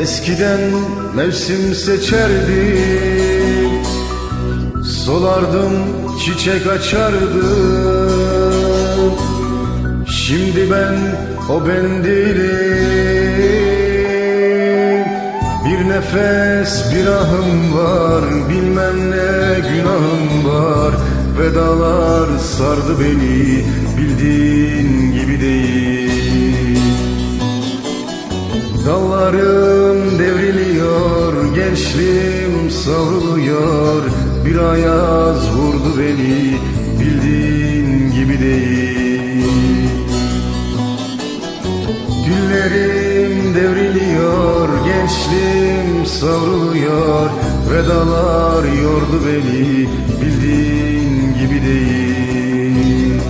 Eskiden mevsim seçerdim Solardım çiçek açardım Şimdi ben o ben değilim. Bir nefes bir ahım var Bilmem ne günahım var. Vedalar sardı beni Bildiğin gibi değil. Devriliyor, gençliğim savruluyor Bir ayaz vurdu beni, bildiğin gibi değil. Güllerim devriliyor, gençliğim savruluyor. Vedalar yordu beni, bildiğin gibi değil.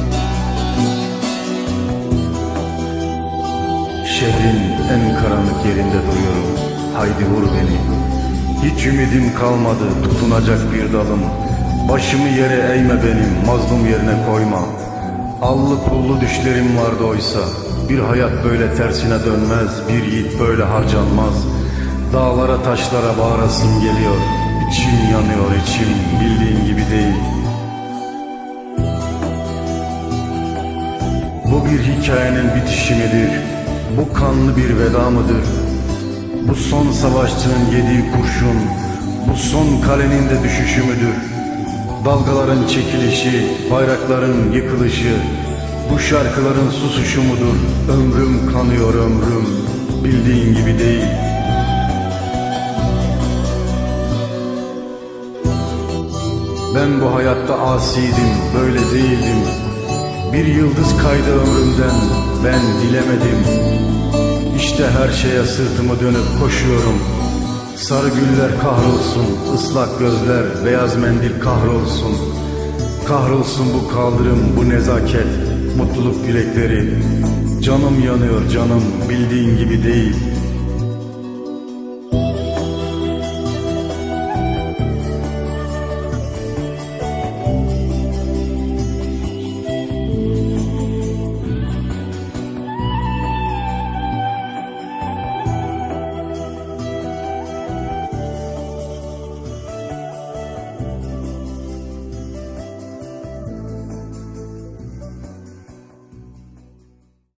Şehrin en karanlık yerinde duruyorum Haydi vur beni. Hiç ümidim kalmadı tutunacak bir dalım. Başımı yere eğme benim mazlum yerine koyma. Allı pullu düşlerim vardı oysa Bir hayat böyle tersine dönmez Bir yiğit böyle harcanmaz. Dağlara taşlara bağırasım geliyor İçim yanıyor içim bildiğin gibi değil. Bu bir hikayenin bitişi midir? Bu kanlı bir veda mıdır? Bu son savaşçının yediği kurşun, bu son kalenin de düşüşü müdür? Dalgaların çekilişi, bayrakların yıkılışı, bu şarkıların susuşu mudur? Ömrüm kanıyor ömrüm, bildiğin gibi değil. Ben bu hayatta asiydim, böyle değildim. Bir yıldız kaydı ömrümden, ben dilemedim. İşte her şeye sırtımı dönüp koşuyorum. Sarı güller kahrolsun, ıslak gözler, beyaz mendil kahrolsun. Kahrolsun bu kaldırım, bu nezaket, mutluluk dilekleri. Canım yanıyor canım, bildiğin gibi değil.